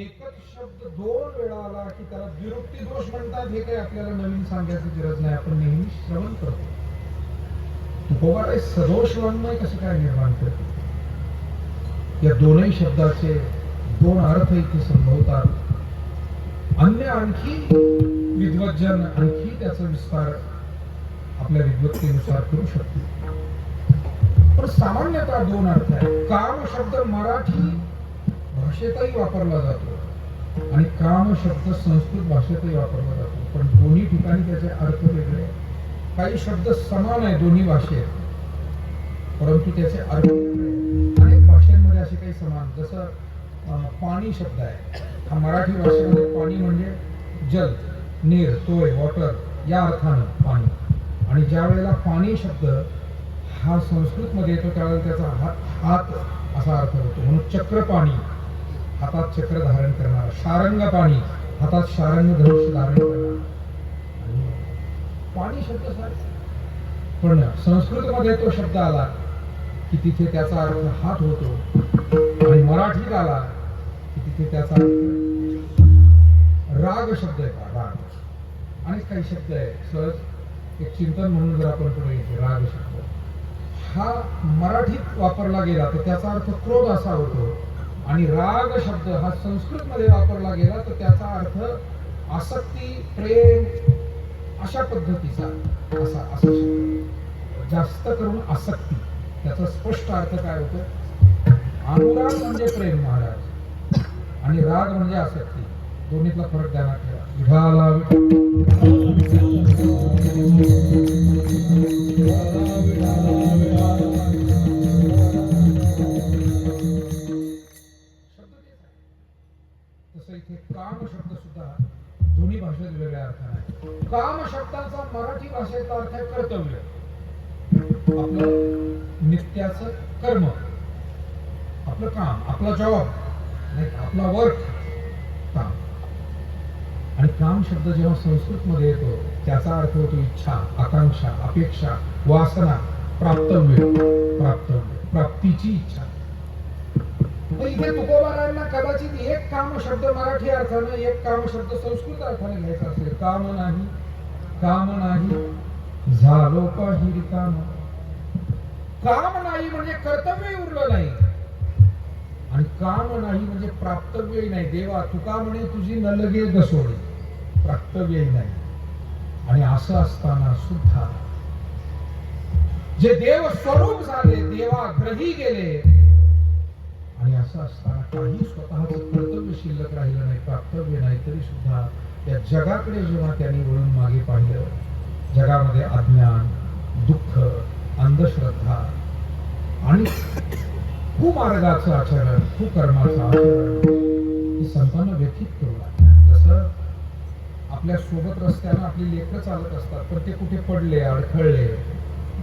एकच शब्द दोन वेळा आला की त्याला विरुक्ती दोष म्हणतात हे काही आपल्याला नवीन सांगायची गरज नाही. आपण नेहमी श्रवण करतो. तुकोबाराय सदोष वाङ्मय कसं काय निर्माण करतो? या दोनही शब्दाचे दोन अर्थ इथे संभवतात. अन्य आणखी विद्वज्जन आणखी त्याचा विस्तार आपल्या विद्वत्तेनुसार करू शकतो. पण सामान्यतः दोन अर्थ आहे काम शब्द मराठी भाषेतही वापरला जातो. आणि काम शब्द संस्कृत भाषेतही वापरला जातो. पण दोन्ही ठिकाणी त्याचे अर्थ वेगळे आहेत. काही शब्द समान आहे दोन्ही भाषेत. परंतु त्याचे अर्थ अनेक भाषांमध्ये असे काही समान जसं पाणी शब्द आहे. हा मराठी भाषेमध्ये पाणी म्हणजे जल नीर तोय वॉटर या अर्थानं पाणी. आणि ज्या वेळेला पाणी शब्द हा संस्कृतमध्ये येतो त्यावेळेला त्याचा हात हात असा अर्थ होतो. म्हणून चक्रपाणी हातात चक्र धारण करणार. शारंग पाणी हातात शारंग धनुष्य धारण करणार. पाणी शब्द सारखा. पण संस्कृतमध्ये तो शब्द आला की तिथे त्याचा अर्थ हात होतो आणि मराठीत आला की तिथे त्याचा अर्थ राग शब्द आहे का राग. आणि काही शब्द आहे. सहज एक चिंतन म्हणून जर आपण पुढे येतो राग शब्द हा मराठीत वापरला गेला तर त्याचा अर्थ क्रोध असा होतो. आणि राग शब्द हा संस्कृत मध्ये वापरला गेला तर त्याचा अर्थ आसक्ती प्रेम अशा पद्धतीचा असा असा शब्द. जास्त करून आसक्ती. त्याचा स्पष्ट अर्थ काय होतो? अनुराग म्हणजे प्रेम महाराज. आणि राग म्हणजे आसक्ती. दोन्हीतला फरक ध्यानात ठेवा. काम शब्द सुद्धा दोन्ही भाषेत वेगळ्या आहे. काम शब्दाचा मराठी भाषेचा अर्थ आहे कर्तव्य. आपलं नित्याचं कर्म. आपलं काम आपला जॉब नाही आपला वर्क काम शब्द जेव्हा संस्कृत मध्ये येतो त्याचा अर्थ होतो इच्छा आकांक्षा अपेक्षा वासना प्राप्तव्य. प्राप्तव्य. प्राप्तीची इच्छा. इथे तुकोबारायांना कदाचित एक काम शब्द मराठी अर्थानं एक काम शब्द संस्कृत अर्थाने घ्यायचा असेल. काम नाही काम नाही झालो काही रिकाम काम नाही म्हणजे कर्तव्य उरलं नाही. आणि काम नाही म्हणजे प्राप्तव्यही नाही. देवा तुका म्हणे तुझी न लगे प्राप्तव्यही नाही. आणि असं असताना सुद्धा जे देव स्वरूप झाले देवाग्रही गेले आणि असं असताना काही स्वतःच कर्तव्य शिल्लक राहिलं नाही प्राप्तव्य नाही तरी सुद्धा या जगाकडे जेव्हा त्यांनी वळून मागे पाहिलं जगामध्ये अज्ञान दुःख अंधश्रद्धा आणि कुमार्गाचं आचरण कुकर्माचं आचरण हे संतांना व्यथित करू लागलं. जसं आपल्यासोबत रस्त्यानं आपली लेकरं चालत असतात पण ते कुठे पडले अडखळले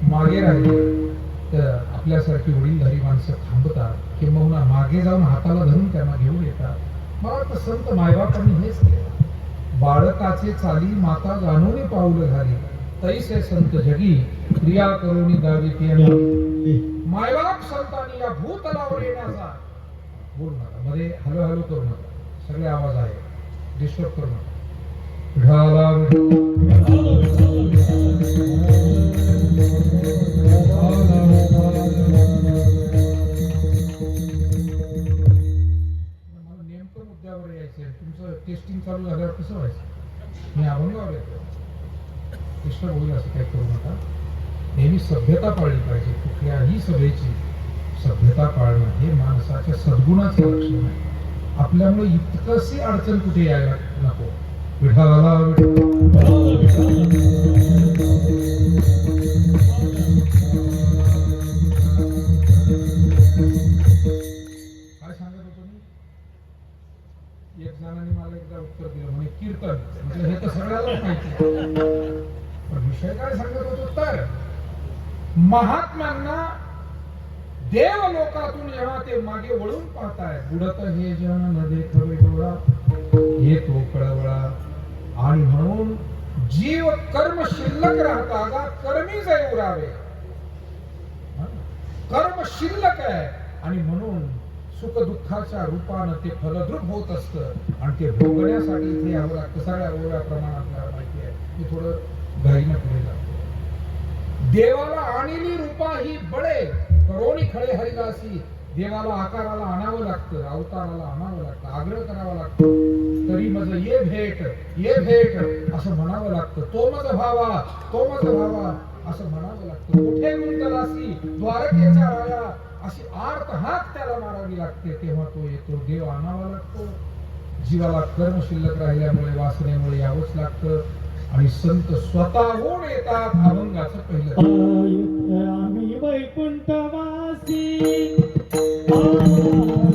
मागे राहिले तर आपल्यासारखी वडीलधारी माणसं थांबतात किंबहुना मागे जाऊन हाताला धरून त्यांना घेऊन येतात. मला वाटतं संत मायबापांनी हेच केलं. बाळकाचे चाली माता जाणून पाऊलं घाली तैसे संत जगी क्रिया करून गावी मायबाप संतांनी या भूतलावर येण्याचा बोल नका. मध्ये हॅलो करू नका. सगळे आवाज आहे डिस्टर्ब करू नका. टेस्टिंग चालू झाल्यावर कसं व्हायचं? मी अभंगावर येतो डिस्टर्ब होईल असं काय करू नका नेहमी सभ्यता पाळली पाहिजे. कुठल्याही सभेची सभ्यता पाळणं हे माणसाच्या सद्गुणाचं लक्षण आहे आपल्यामुळे इतकंशी अडचण कुठे यायला नको. विठाला काय सांगत होतो मी एक जणांनी मला एकदा उत्तर दिलं म्हणे कीर्तन म्हणजे हे तर सगळ्यालाच माहिती पण विषय काय सांगत होतो तर महात्म्यांना देव लोकातून जेव्हा ते मागे वळून पाहताय. बुडत हे जन नदे देखवे डोळा हे तो कळवळा. आणि म्हणून जीव कर्म शिल्लक राहता कर्मी जय उरावे. कर्म शिल्लक आहे. आणि म्हणून सुख दुःखाच्या रूपानं ते फलद्रुप होत असतं. आणि ते भोगण्यासाठी इथे यावं कसाळ्या सगळ्या ओव्या प्रमाणात आपल्याला माहिती आहे. मी थोडं घाईनं पुढे जातो. देवाला आणली रूपा ही बळे. करोणी खळे हरिदासी. देवाला आकाराला आणावं लागतं अवताराला आणावं लागतं आग्रह करावा लागतो. तरी माझं ये भेट ये भेट असं म्हणावं लागतं. तो मज भावा तो मज भावा असं म्हणावं लागतं. कुठे गुंतलासी? द्वारकेच्या राया. अशी आर्त हाक त्याला मारावी लागते. तेव्हा तो येतो देव आणावा लागतो. जीवाला कर्म शिल्लक राहिल्यामुळे वासनेमुळे यावंच लागतं. आणि संत स्वतःहून येतात अभंगाचं पहिलं. आम्ही वैकुंठवासी. आम्ही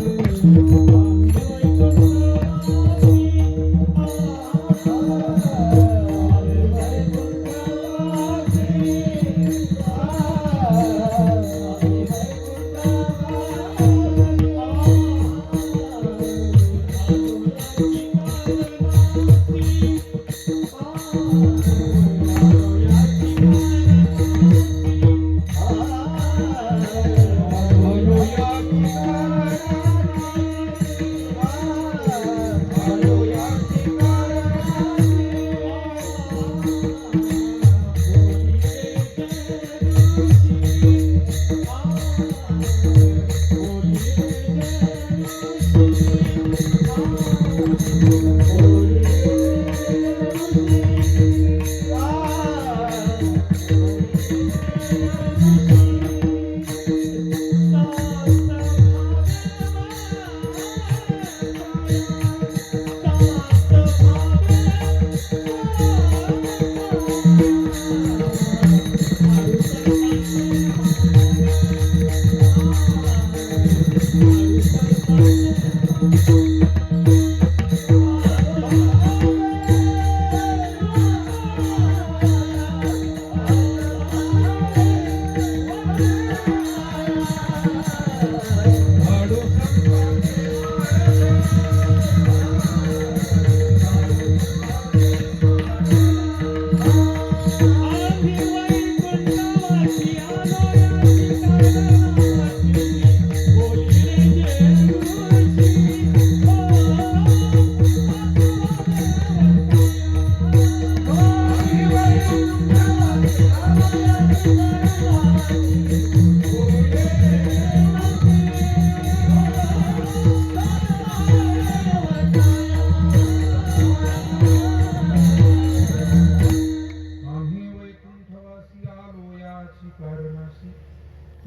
याची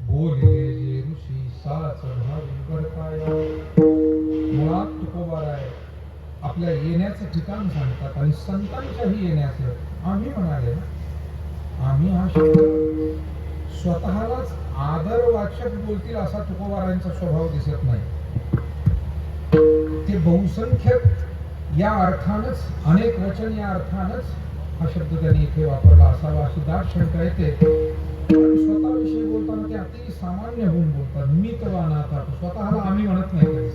बोले जे ऋषी साच भावी करताया मुळात तुकोबार आहे आपल्या येण्याचं ठिकाण सांगतात आणि संतांच्याही येण्याचं. आम्ही म्हणाले ना? आम्ही हा शब्द स्वतःलाच आदरवाचक बोलतील असा तुकोबारांचा स्वभाव दिसत नाही. ते बहुसंख्यक या अर्थानच अनेक वचन या अर्थानच हा शब्द त्यांनी इथे वापरला असावा अशी दाट शंका येते. स्वतःविषयी बोलताना ते अति सामान्य होऊन बोलतात. मी तो अनाथ स्वतःला आम्ही म्हणत नाही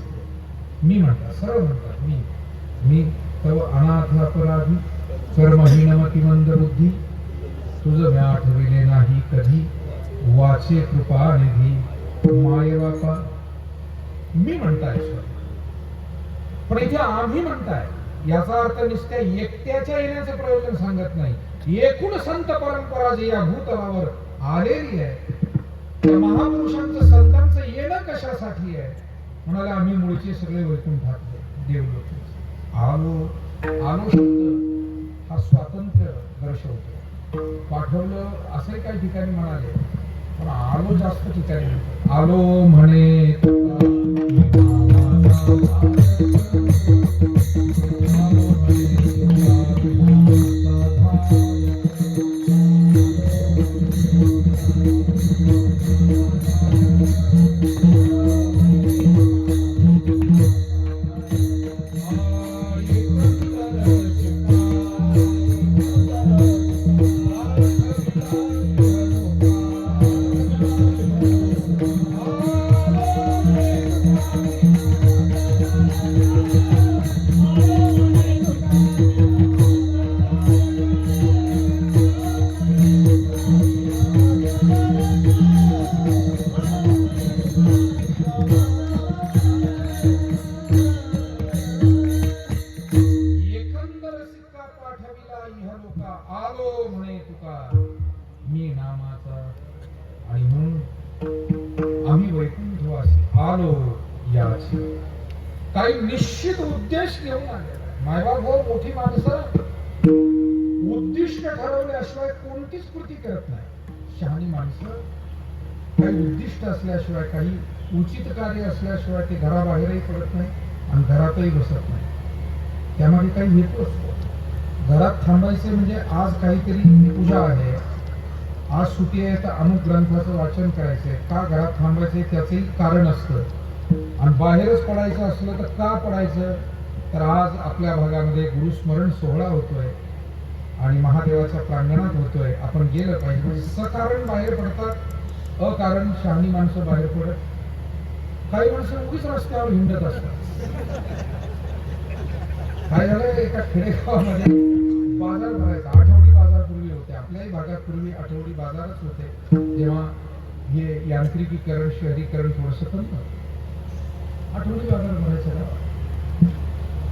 मी म्हणतात सरळ म्हणतात मी. मी तव अनाथ अपराधी कर्महीनमती मंद बुद्धी तुझं मी आठविले नाही कधी. वाचे कृपा निधी. माये बापा. मी म्हणताय पण इथे आम्ही म्हणताय याचा अर्थ नुसत्या एकट्याच्या येण्याचे प्रयोजन सांगत नाही. एकूण संत परंपरा जी या भूतलावर आलेली आहे. त्या महापुरुषांचं संतांचं येणं कशासाठी आहे? म्हणाला आम्ही मुळचे सगळे वैकुंठातले देवलोक आलो आलो शब्द हा स्वातंत्र्य दर्शवतो. पाठवलं असे काही ठिकाणी म्हणाले पण आलो जास्त ठिकाणी. आलो म्हणे काही निश्चित उद्देश घेऊन आले. मायबाप हो मोठी माणसं उद्दिष्ट ठरवल्याशिवाय कोणतीच कृती करत नाही. शहाणी माणसं काही उद्दिष्ट असल्याशिवाय काही उचित कार्य असल्याशिवाय ते घराबाहेरही पडत नाही आणि घरातही बसत नाही. त्यामध्ये काही हेतू असतो. घरात थांबायचे म्हणजे आज काहीतरी पूजा आहे. आज सुट्टी आहे तर अमुक ग्रंथाचं वाचन करायचंय. का घरात थांबायचंय त्याचंही कारण असतं. आणि बाहेरच पडायचं असलं तर का पडायचं? तर आज आपल्या भागामध्ये गुरुस्मरण सोहळा होतोय आणि महादेवाच्या प्रांगणात होतोय. आपण गेलं पाहिजे. म्हणजे सकारण बाहेर पडतात अकारण शहाणी माणसं बाहेर पडत. काही माणसं उगीच रस्त्यावर हिंडत असतात. काय झालं एका खेडेगावामध्ये बाजार भरायचा. आठवडी बाजार पूर्वी होते. आपल्याही भागात पूर्वी आठवडी बाजारच होते. जेव्हा हे यांत्रिकीकरण शहरीकरण थोडस कमी होतं. आठवडी बाजार भरायचा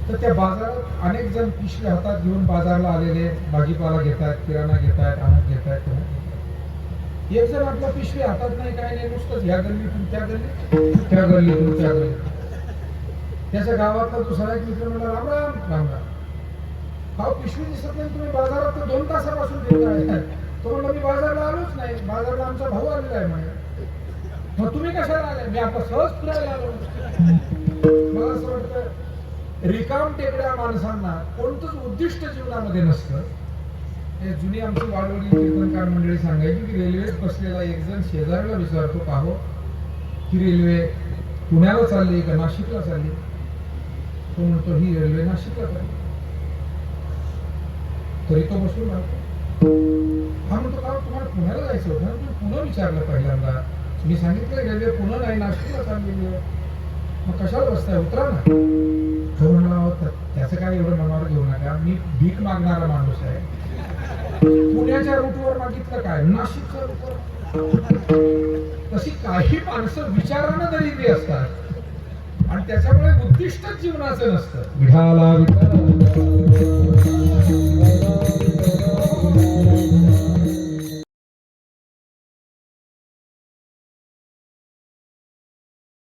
तर त्या बाजारात अनेक जण पिशवी हातात घेऊन बाजारला आलेले भाजीपाला घेतात किराणा घेतात अमुक घेतात एक जण आपला पिशवी हातात नाही काय नाही नुसतंच ह्या गल्लीतून त्या गल्ली त्या गल्लीतून त्या गल्ली त्याच्या गावातला दुसरा एक मित्र म्हणला राम राम राम राम. हा पिशवी दिसत नाही तुम्ही बाजारात तर दोन तासापासून फिरताय तो म्हणला मी बाजारला आलोच नाही बाजारला आमचा भाऊ आलेला आहे म्हणे. मग तुम्ही कशाला आले मी आता सहज फिरायला आलो. मला असं वाटतं रिकाम टेकड्या माणसांना कोणतंच उद्दिष्ट जीवनामध्ये नसतं. हे जुनी आमची वाडवडी कीर्तनकार मंडळी सांगायची की रेल्वेत बसलेला एक जण शेजाऱ्याला विचारतो पाहो हो ही रेल्वे पुण्याला चालली का नाशिकला चालली? तो म्हणतो ही रेल्वे नाशिकला चालली. तरी तो बसून राहतो. हा म्हणतो का तुम्हाला पुण्याला जायचं होतं. तुम्ही पुन्हा विचारलं पहिल्यांदा. मी सांगितलं गेले पुन्हा नाही नाशिकला सांगितलं मग कशाला बसताय? उतरा ना. तो म्हणला त्याचं काय एवढं मनावर घेऊ नका. मी भीक मागणारा माणूस आहे. पुण्याच्या रूटवर मागितलं काय? नाशिकच्या रूटवर. तशी काही माणसं विचारानं दरिद्री असतात. आणि त्याच्यामुळे उद्दिष्टच जीवनाचं नसतं. विठाला